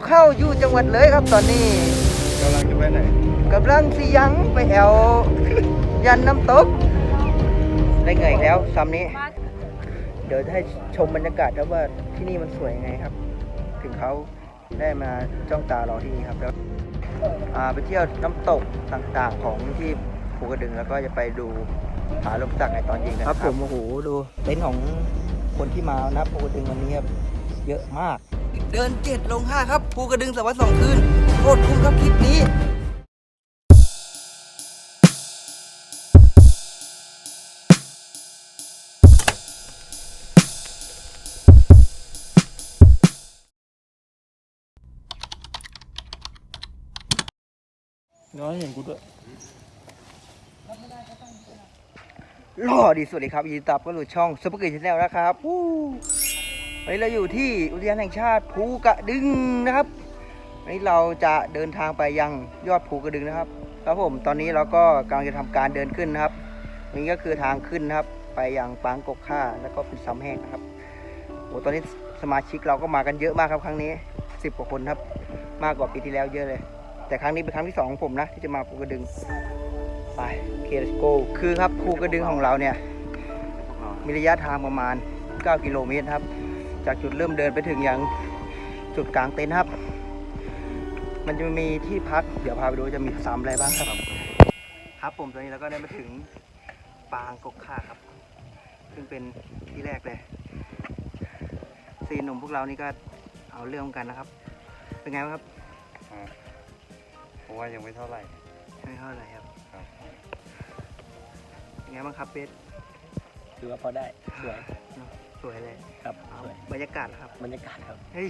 วกเข้าอยู่จังหวัดเลยครับตอนนี้กำลังจะไปไหนกำลังสิยังไปแอวยันน้ำตก ได้เงยอีกแล้วซ้ำนี้ เดี๋ยวจะให้ชมบรรยากาศครับว่าที่นี่มันสวยยังไงครับ ถึงเขาได้มาจ้องตารอที่นี่ครับแล้วอ่าไปเที่ยวน้ำตกต่างๆของที่ภูกระดึงแล้วก็จะไปดูผาลมสักในตอนเย็นกันครับผมโอ้โหดูเต็นท์ของคนที่มานะภูกระดึงวันนี้ครับเยอะมาก เดินเจ็ดลงห้าครับภูกระดึงสวัสดิ์สองคืนโคตรคุ้มครับคลิปนี้น้อยเห็นกูด้วยหล่อดีสวัสดีครับยินดีต้อนรับเข้าสู่ช่องซุปเปอร์เกย์ชาแนลนะครับ วันนี้เราอยู่ที่อุทยานแห่งชาติภูกระดึงนะครับวันนี้เราจะเดินทางไปยังยอดภูกระดึงนะครับครับผมตอนนี้เราก็กำลังจะทำการเดินขึ้นนะครับนี่ก็คือทางขึ้นนะครับ ไปยังปางกกค่าแล้วก็เป็นซ้ำแห้งนะครับโอ้ตอนนี้สมาชิกเราก็มากันเยอะมากครับครั้งนี้สิบกว่าคนครับ มากกว่าปีที่แล้วเยอะเลย แต่ครั้งนี้เป็นครั้งที่สองของผมนะ ที่จะมาภูกระดึงไปเค let's go คือครับภูกระดึงของเราเนี่ยมีระยะทางประมาณ 9 กิโลเมตรครับ จากจุดเริ่มเดินไปถึงยังจุดกลางเต็นท์ครับ มันจะมีที่พัก เดี๋ยวพาไปดูจะมีสามอะไรบ้างครับ ครับผมตอนนี้เราก็ได้มาถึงปางกกค่าครับ ซึ่งเป็นที่แรกเลยสี่หนุ่มพวกเรานี่ก็เอาเรื่องกันนะครับ เป็นไงบ้างครับเพราะว่ายังไม่เท่าไหร่ไม่เท่าไหร่ครับครับเป็นไงบ้างครับเบสถือว่าพอได้สวย สวยเลยครับเอาสวยบรรยากาศเหรอครับบรรยากาศครับเฮ้ย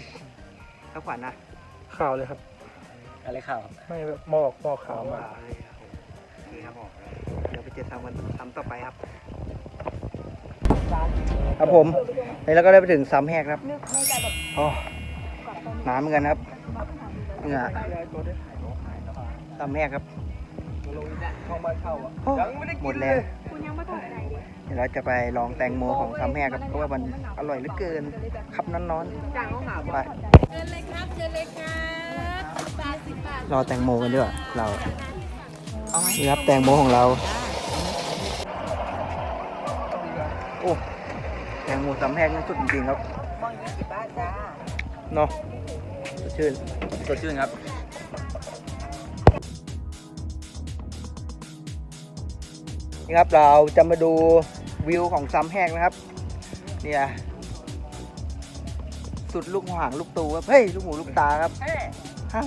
ถ้าขวัญนะข่าวเลยครับ อะไรข่าวครับไม่แบบหมอกหมอกขาวมากเลยครับผมโอเคครับผมเดี๋ยวไปเจอทำกันทำต่อไปครับ ครับผมนี่เราก็ได้ไปถึงซ้ำแหกครับอ๋อน้ำเหมือนกันครับเหงื่อซ้ำแหกครับโอ้หมดแเดี๋ยวเราจะไปลองแตงโมของซ้ำแหกครับเพราะว่ามันอร่อยเหลือเกินครับนอนๆไปเชิญเลยครับเชิญเลยครับบาทสิบบาทรอแตงโมกันด้วยเรานี่ครับแตงโมของเรา โอ้แตงโมสำแพงนี่สุดจริงๆครับเนาะสดชื่นสดชื่นครับ นี่ครับเราจะมาดูวิวของซ้ำแห้งนะครับ เนี่ยสุดลูกหางลูกตูครับเฮ้ยลูกหูลูกตาครับห้าง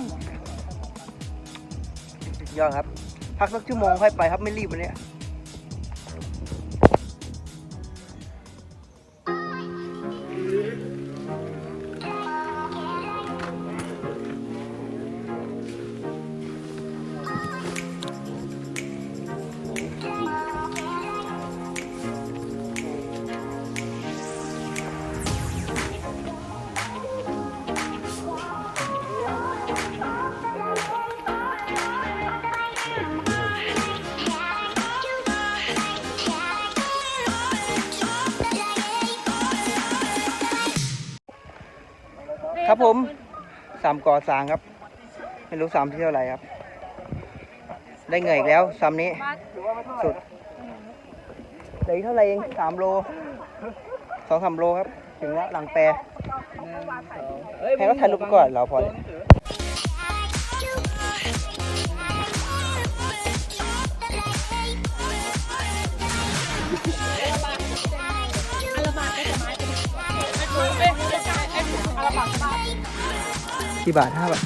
สุดยอดครับ พักสักชั่วโมงค่อยไปครับไม่รีบวันนี้ ครับผมสามก่อสร้างครับ ไม่รู้สามที่เท่าไหร่ครับ ได้เงยอีกแล้วสามนี้ สุดเหลืออีกเท่าไหร่เองสามโลสองสามโลครับ ถึงแล้วหลังแปรให้เขาถ่ายรูปไปก่อนเราพอเลย กี่บาทห้าบาท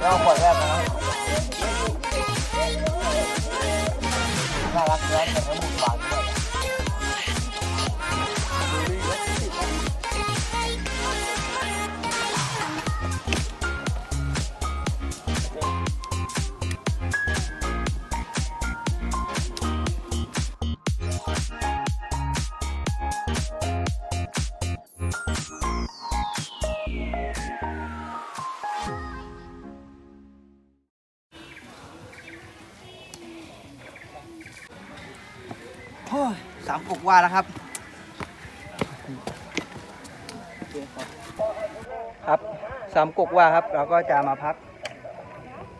เราขวดแรกนะครับ ว่าแล้วครับ ครับสามกกว่าครับ เราก็จะมาพัก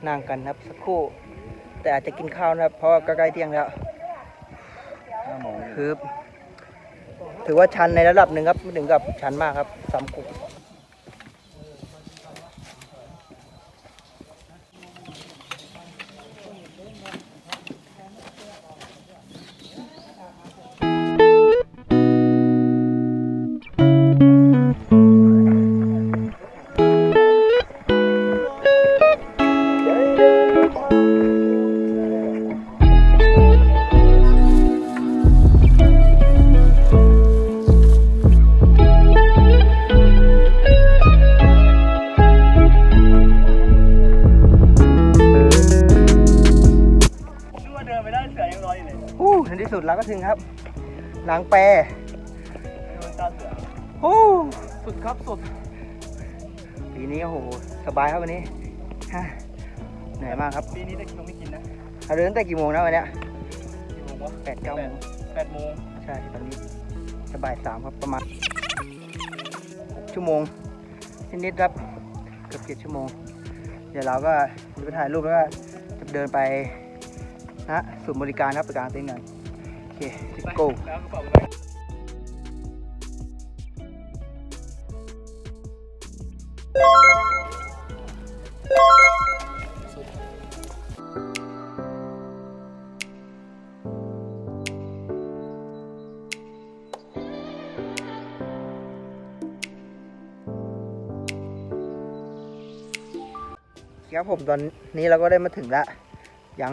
นั่งกันครับสักครู่ แต่อาจจะกินข้าวนะครับ เพราะว่าก็ใกล้เที่ยงแล้วห้าโมงคือถือว่าชันในระดับหนึ่งครับไม่ถึงกับชันมากครับสามกก เราก็ถึงครับ หลังแปรโอ้สุดครับสุดปีนี้โอ้โหสบายครับวันนี้ฮะเหนื่อยมากครับปีนี้ได้กินนมไม่กินนะเราเดินตั้งแต่กี่โมงนะวันเนี้ยกี่โมงวะแปดเก้าโมงแปดโมงใช่ตอนนี้สบายสามครับประมาณหกชั่วโมงนิดๆครับเกือบเจ็ดชั่วโมง เดี๋ยวเราก็จะไปถ่ายรูปแล้วก็จะเดินไปนะศูนย์บริการครับไปกลางเต็นท์กันโอ เค let's go แล้วกระเป๋าไปครับผมตอนนี้เราก็ได้มาถึงล้วยัง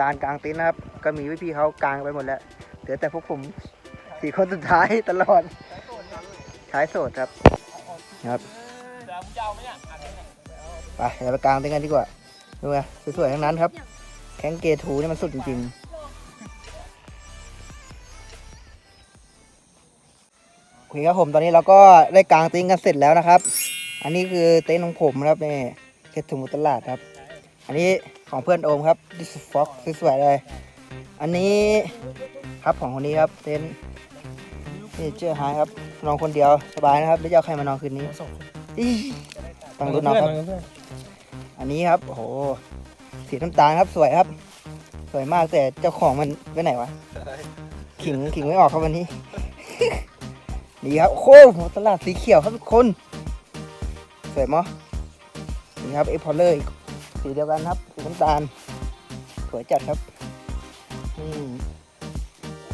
ลานกลางเต็นท์นะครับ ก็มีพี่ๆเขากางไปหมดแล้วเหลือแต่พวกผมสี่คนสุดท้ายตลอดท้ายโสดครับครับไปเดี๋ยวไปกางเต็นท์กันดีกว่าดูไงสวยๆทั้งนั้นครับ แข้งเกทูนี่มันสุดจริงๆโอเครับผมตอนนี้เราก็ได้กางเต็นท์กันเสร็จแล้วนะครับ อันนี้คือเต็นท์ของผมนะครับนี่เคสถุงตลาดครับ อันนี้ของเพื่อนโอมครับดิสฟ็อกสวยๆเลย อันนี้ครับของคนนี้ครับเต็นท์นี่เจอหายครับนอนคนเดียวสบายนะครับไม่จะเอาใครมานอนคืนนี้อีต้องรุ้นอาครับ อันนี้ครับโอ้โหสีน้ำตาลครับสวยครับ สวยมากแต่เจ้าของมันไปไหนวะขิงขิงไม่ออกครับวันนี้นี่ครับโอ้โหตลาดสีเขียวครับทุกคนสวยมั้ยนี่ครับเอพอลเลอร์สีเดียวกันครับสีน้ำตาลสวยจัดครับ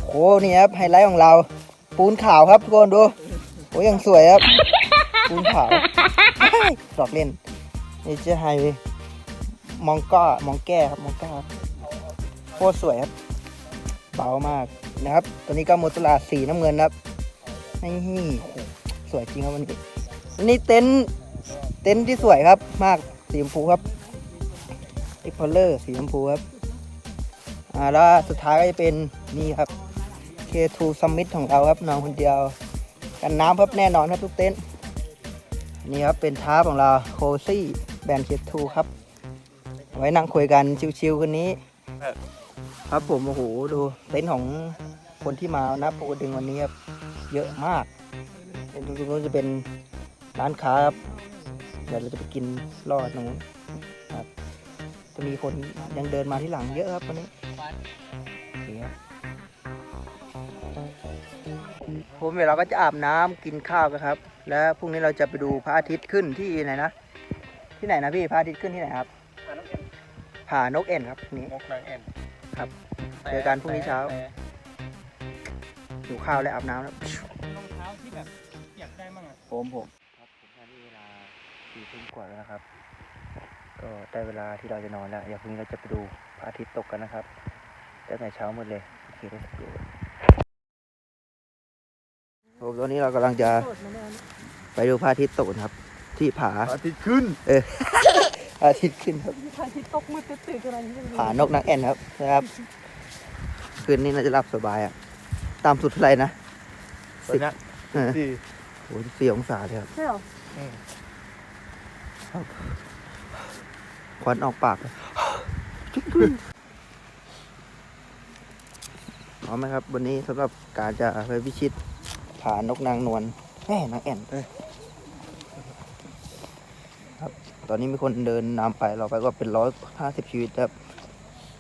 โอ้นี่ครับไฮไลท์ของเรา ปูนขาวครับทุกคนดูโอ้ยังสวยครับ ปูนขาวหลอกเล่นนี่จะไฮมองก้ามองแก้ครับมองก้าโคตรสวยครับเบามากนะครับตัวนี้ก็โมตุลาสีน้ำเงินครับนี่สวยจริงครับวันนี้อันนี้เต็นท์เต็นท์ที่สวยครับ มากสีชมพูครับอีพอลเลอร์สีชมพูครับ อ่าแล้วสุดท้ายก็จะเป็นนี่ครับ K2 Summit ของเราครับนอนคนเดียว กันน้ำครับแน่นอนครับทุกเต็นท์นี่ครับเป็นท้าของเราโคซี่แบนด์เจ็ดทูครับ ไว้นั่งคุยกันชิวๆคืนนี้ ครับผมโอ้โหดูเต็นท์ของคนที่มานะปูกดึงวันนี้ครับเยอะมากเป็นตรงนู้นจะเป็นร้านค้าครับเดี๋ยวเราจะไปกินรอดตรงนู้นครับจะมีคนยังเดินมาที่หลังเยอะครับวันนี้ ผมเดี๋ยวเราก็จะอาบน้ำกินข้าวกันครับ แล้วพรุ่งนี้เราจะไปดูพระอาทิตย์ขึ้นที่ไหนนะ ที่ไหนนะพี่พระอาทิตย์ขึ้นที่ไหนครับผานกเอ็นครับพรุ่งนี้มกนางแอ่นครับเจอกันพรุ่งนี้เช้าหิวข้าวและอาบน้ำแล้วรองเท้าที่แบบอยากได้มั่งอะผมผมครับผมตอนนี้เวลาสี่ทุ่มกว่าแล้วนะครับ ก็ได้เวลาที่เราจะนอนแล้วเดี๋ยวพรุ่งนี้เราจะไปดูพระอาทิตย์ตกกันนะครับ ตั้งแต่เช้าหมดเลยโอเคได้ดูผมตอนนี้เรากำลังจะไปดูพระอาทิตย์ตกนะครับ ที่ผาอาทิตย์ขึ้น เออพระอาทิตย์ขึ้นครับพระอาทิตย์ตกมืดตื่นๆขนาดนี้ผานกนางแอ่นครับนะครับ คืนนี้น่าจะหลับสบายอะ ตามสุดเท่าไหร่นะตอนนี้เออสี่โอ้ยสี่องศาเลยครับ ใช่เหรอควันออกปากเลย พร้อมไหมครับ วันนี้สำหรับการจะไปพิชิตผานกนางนวลแน่นางแอ่นครับ ตอนนี้มีคนเดินนำไปเราไปก็เป็นร้อยห้าสิบชีวิตครับ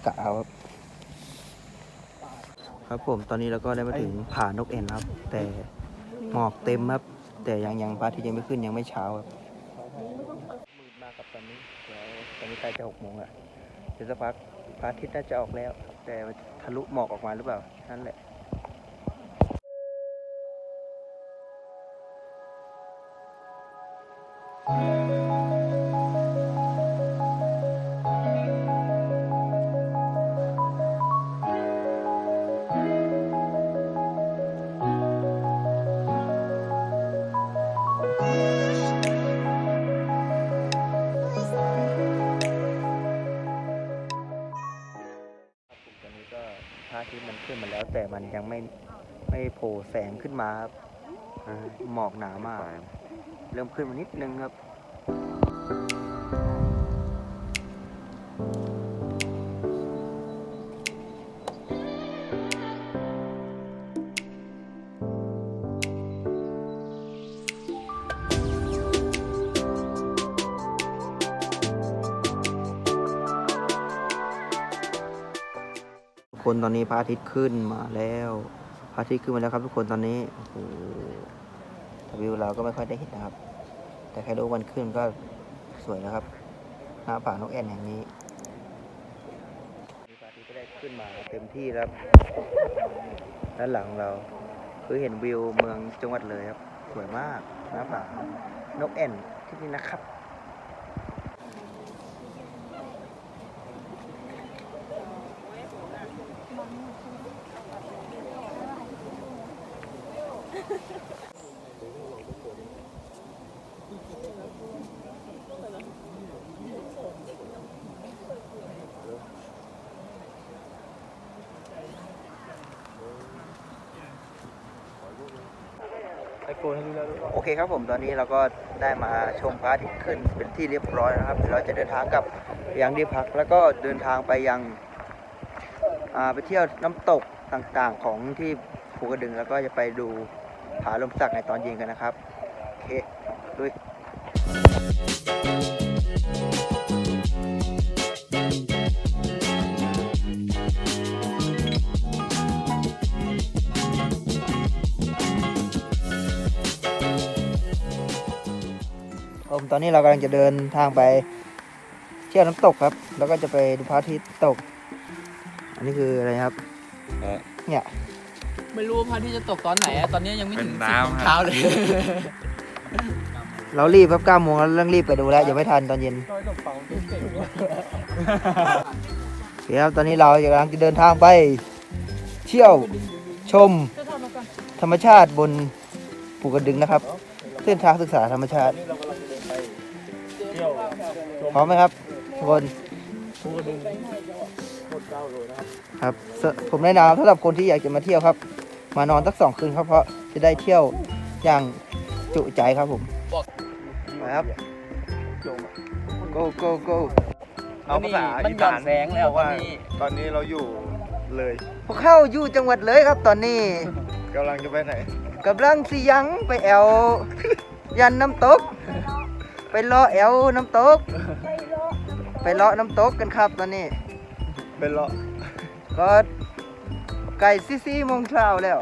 กะเอาครับ ครับผมตอนนี้เราก็ได้มาถึงผานกแอ่นครับ แต่หมอกเต็มครับ แต่ยังยังพระอาทิตย์ยังไม่ขึ้นยังไม่เช้าครับมืดมากครับตอนนี้เดี๋ยวตอนนี้ใกล้จะหกโมงอะ เดี๋ยวสักพักพระอาทิตย์น่าจะออกแล้ว แต่ทะลุหมอกออกมาหรือเปล่า นั่นแหละต หมอกหนามาก เริ่มขึ้นมานิดนึงครับคนตอนนี้พระอาทิตย์ขึ้นมาแล้ว พระอาทิตย์ขึ้นมาแล้วครับทุกคนตอนนี้โอ้โหวิวเราก็ไม่ค่อยได้เห็นนะครับ แต่แค่รู้วันขึ้นก็สวยนะครับหน้าผานกแอ่นแห่งนี้พระอาทิตย์ก็ได้ขึ้นมาเต็มที่แล้วครับด้านหลังเราคือเห็นวิวเมืองจังหวัดเลยครับ สวยมากหน้าผานกแอ่นที่นี่นะครับ ไอโฟนให้ดูแล้วด้วย โอเครับผมตอนนี้เราก็ได้มาชมพระอาทิตย์ขึ้นเป็นที่เรียบร้อยนะครับเดี๋ยวเราจะเดินทางกลับยังที่พัก แล้วก็เดินทางไปยังไปเที่ยวน้ำตกต่างๆของที่ภูกระดึง แล้วก็จะไปดูผาลมสักในตอนเย็นกันนะครับโอเคลุย ผมตอนนี้เรากำลังจะเดินทางไปเที่ยวน้ำตกครับ แล้วก็จะไปดูพระอาทิตย์ตก อันนี้คืออะไรครับเนี่ย ไม่รู้พระที่จะตกตอนไหนอะตอนนี้ยังไม่ถึงเป็นสิบน้ำ โมงครับเช้าเลย เรารีบครับ9โมงแล้วเร่งรีบไปดูแล้วยังไม่ทันตอนเย็นร้อยดอกเป๋าเก่งๆวะโอเคครับตอนนี้เรากำลังจะเดินทางไป เที่ยวชม ธรรมชาติบนภูกระดึงนะครับ เส้นทางศึกษาธรรมชาติเที่ยวชม พร้อมไหมครับทุกคนภูกระดึงหมดเก้าโลนะครับครับสผมแนะนำสำหรับคนที่อยากจะมาเที่ยวครับ มานอนสักสองคืนครับเพราะจะได้เที่ยวอย่างจุใจครับผมไปครับ go go go เอาภาษามันอีหย่อสานนแสงแล้วบอกว่าตอนนี้ตอนนี้เราอยู่เลยพวกเข้าอยู่จังหวัดเลยครับตอนนี้กำลังจะไปไหนกำลังสิยังไปแอวยันน้ำตก ไปเลาะแอวน้ำตก ไปเลาะน้ำตกกันครับตอนนี้เป็นเลาะก็ไก่ซีซีโมงเช้าแล้ว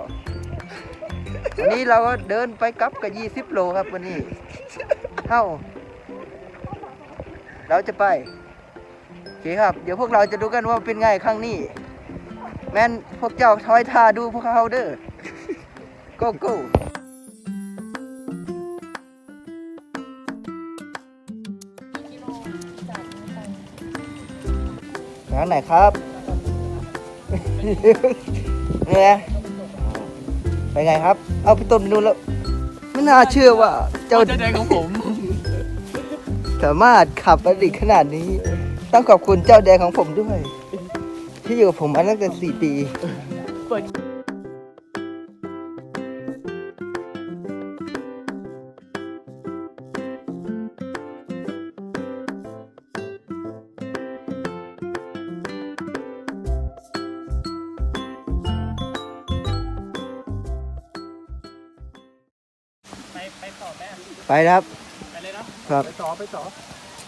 วันนี้เราก็เดินไปกลับกับยี่สิบโลครับวันนี้เท่า เราจะไปโอเคครับ เดี๋ยวพวกเราจะดูกันว่าเป็นไงครั้งนี้ แม่นพวกเจ้าทอยท่าดูพวกเขาเด้อ go go ไปทางไหนครับเนี่ยไปไงครับ เอาไปต้นไปนู่นแล้ว ไม่น่าเชื่อว่าเจ้าเจ้าแดงของผม สามารถขับไปได้ขนาดนี้ ต้องขอบคุณเจ้าแดงของผมด้วย ที่อยู่กับผมมาตั้งแต่สี่ปี ไปครับ ไปเลยเนาะครับ ไปต่อไปต่อ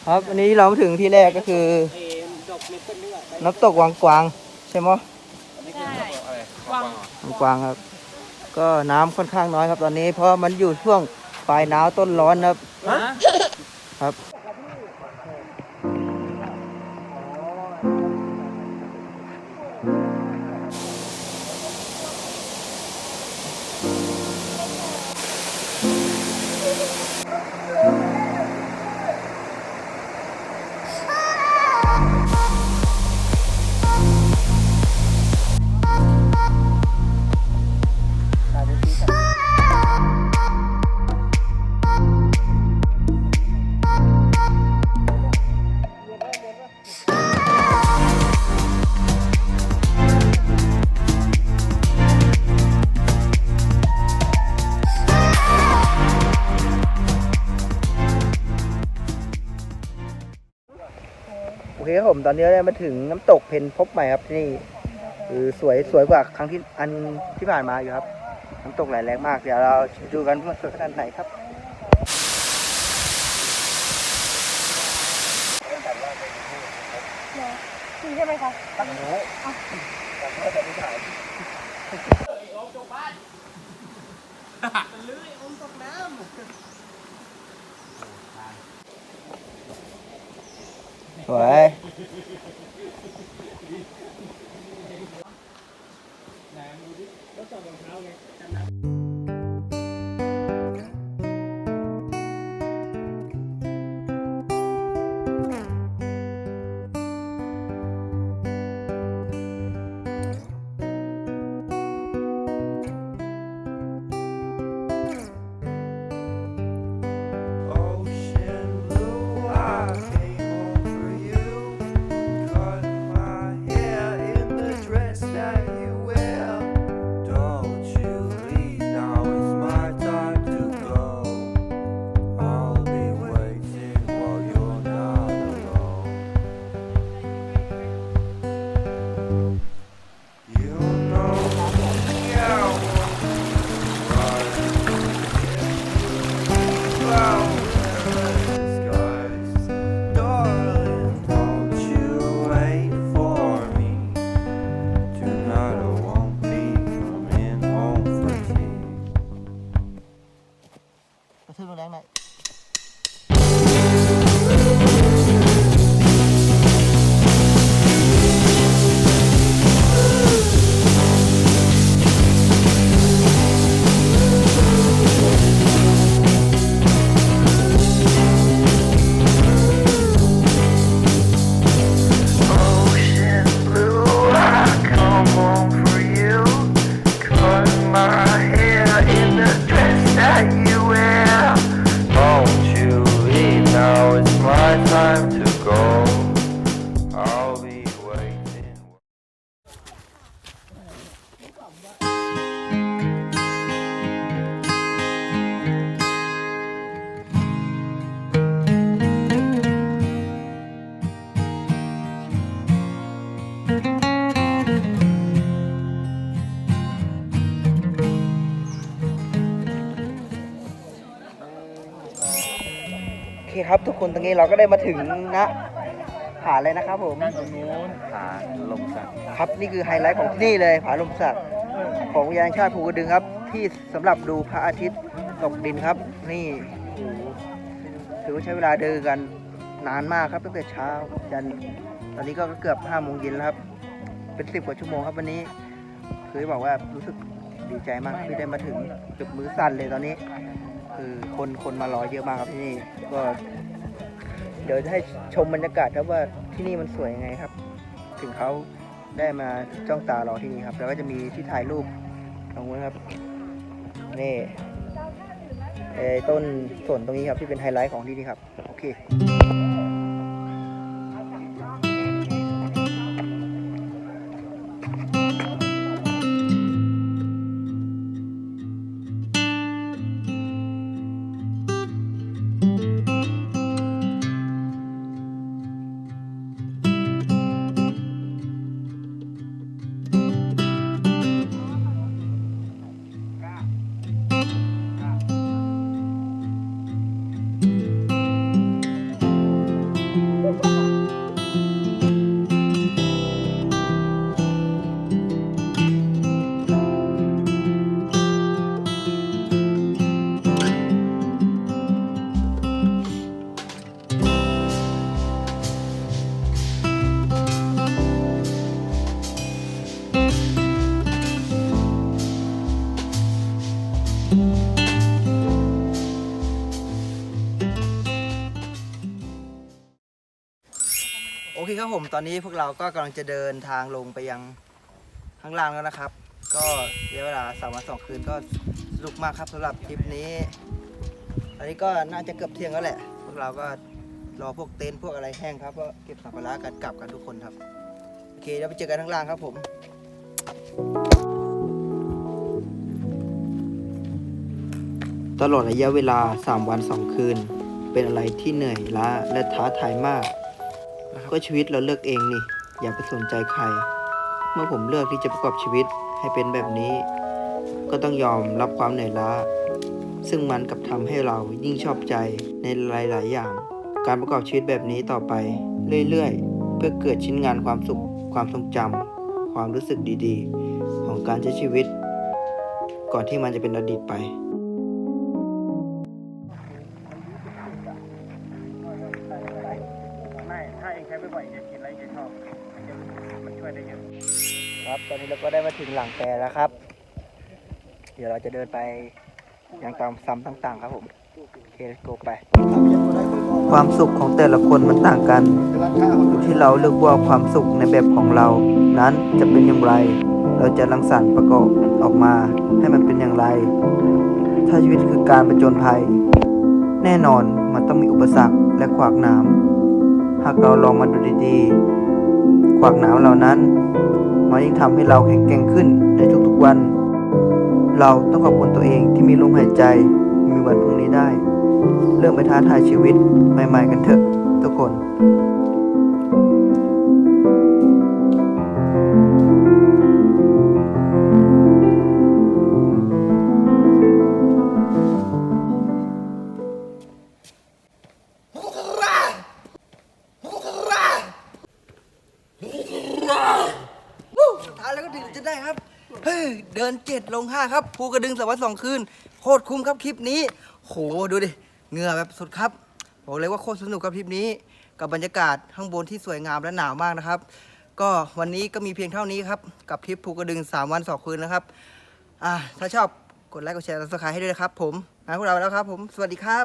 ครับอันนี้เรามาถึงที่แรกก็คือเอ็มดอกเล็กต้นเนื้อไปน้ำตกวังกวางใช่ไหมนี่คือดอกอะไรวางวังกวางครับ ก็น้ำค่อนข้างน้อยครับตอนนี้ เพราะมันอยู่ช่วงปลายหนาวต้นร้อนครับ ฮะครับ คครับผมตอนนี้ได้มาถึงน้ำตกเพนพบใหม่ครับที่นี่คือสวยสวยกว่าครั้งที่อันที่ผ่านมาอยู่ครับ น้ำตกไหลแรงมากเดี๋ยวเราดูกันว่าสวยขนาดไหนครับจริงใช่ไหมคะส โอเคครับ ทุกคนตรงนี้เราก็ได้มาถึงนะผาเลยนะครับผมตรงนู้นผาลงสักครับนี่คือไฮไลท์ของที่นี่เลยผาลมสักของอุทยานแห่งชาติภูกระดึงครับ ที่สำหรับดูพระอาทิตย์ตกดินครับ นี่โอ้โหถือว่าใช้เวลาเดินกันนานมากครับตั้งแต่เช้ายันตอนนี้ก็เกือบห้าโมงเย็นแล้วครับ เป็นสิบกว่าชั่วโมงครับวันนี้คือบอกว่ารู้สึกดีใจมากที่ได้มาถึงจุดมือสั่นเลยตอนนี้ คือคนคนมารอเยอะมากครับที่นี่ก็ เดี๋ยวจะให้ชมบรรยากาศครับว่าที่นี่มันสวยยังไงครับ ถึงเขาได้มาจ้องตารอที่นี่ครับ แล้วก็จะมีที่ถ่ายรูปตรงนู้นครับนี่ต้นสนตรงนี้ครับที่เป็นไฮไลท์ของที่นี่ครับ โอเค โอเคครับผมตอนนี้พวกเราก็กำลังจะเดินทางลงไปยังข้างล่างแล้วนะครับ ก็ระยะเวลาสามวันสองคืนก็สนุกมากครับสำหรับทริปนี้อันนี้ก็น่าจะเกือบเที่ยงแล้วแหละ พวกเราก็รอพวกเต็นท์พวกอะไรแห้งครับก็เก็บสัมภาระกันกลับกันทุกคนครับโอเคเดี๋ยวไปเจอกันข้างล่างครับผม ตลอดระยะเวลา 3 วัน 2 คืน เป็นอะไรที่เหนื่อยล้าและท้าทายมาก ก็ชีวิตเราเลือกเองนี่ อย่าไปสนใจใคร เมื่อผมเลือกที่จะประกอบชีวิตให้เป็นแบบนี้ ก็ต้องยอมรับความเหนื่อยล้า ซึ่งมันกับทำให้เรายิ่งชอบใจในหลาย ๆ อย่าง การประกอบชีวิตแบบนี้ต่อไป เรื่อย ๆ เพื่อเกิดชิ้นงานความสุข ความทรงจำความรู้สึกดี ๆ ของการใช้ชีวิต ก่อนที่มันจะเป็นอดีตไป ได้มาถึงหลังแปรแล้วครับ เดี๋ยวเราจะเดินไปยังตามซ้ำต่าง ๆ ครับผมโอเค let's go ไป ความสุขของแต่ละคนมันต่างกันอยู่ที่เราเลือกว่าความสุขในแบบของเรา นั้นจะเป็นอย่างไร เราจะรังสรรค์ประกอบออกมาให้มันเป็นอย่างไร ถ้าชีวิตคือการประจนภัย แน่นอนมันต้องมีอุปสรรคและขวากหนามหากเราลองมาดูดีๆ ขวากหนามเหล่านั้น มันยิ่งทำให้เราแข็งแกร่งขึ้นในทุกๆวัน เราต้องขอบคุณตัวเองที่มีลมหายใจ มีวันพรุ่งนี้ได้ เริ่มไปท้าทายชีวิตใหม่ ๆ กันเถอะทุกคน ครับภูกระดึงสวัสดสองคืนโคตรคุ้มครับคลิปนี้โหดูดิเหงื่อแบบสุดครับบอกเลยว่าโคตรสนุกครับคลิปนี้ กับบรรยากาศข้างบนที่สวยงามและหนาวมากนะครับ ก็วันนี้ก็มีเพียงเท่านี้ครับ กับทริปภูกระดึง 3 วัน 2 คืนนะครับอ่าถ้าชอบกดไลค์กดแชร์และสไครต์ให้ด้วยนะครับผมงานพวกเราแล้วครับผม สวัสดีครับ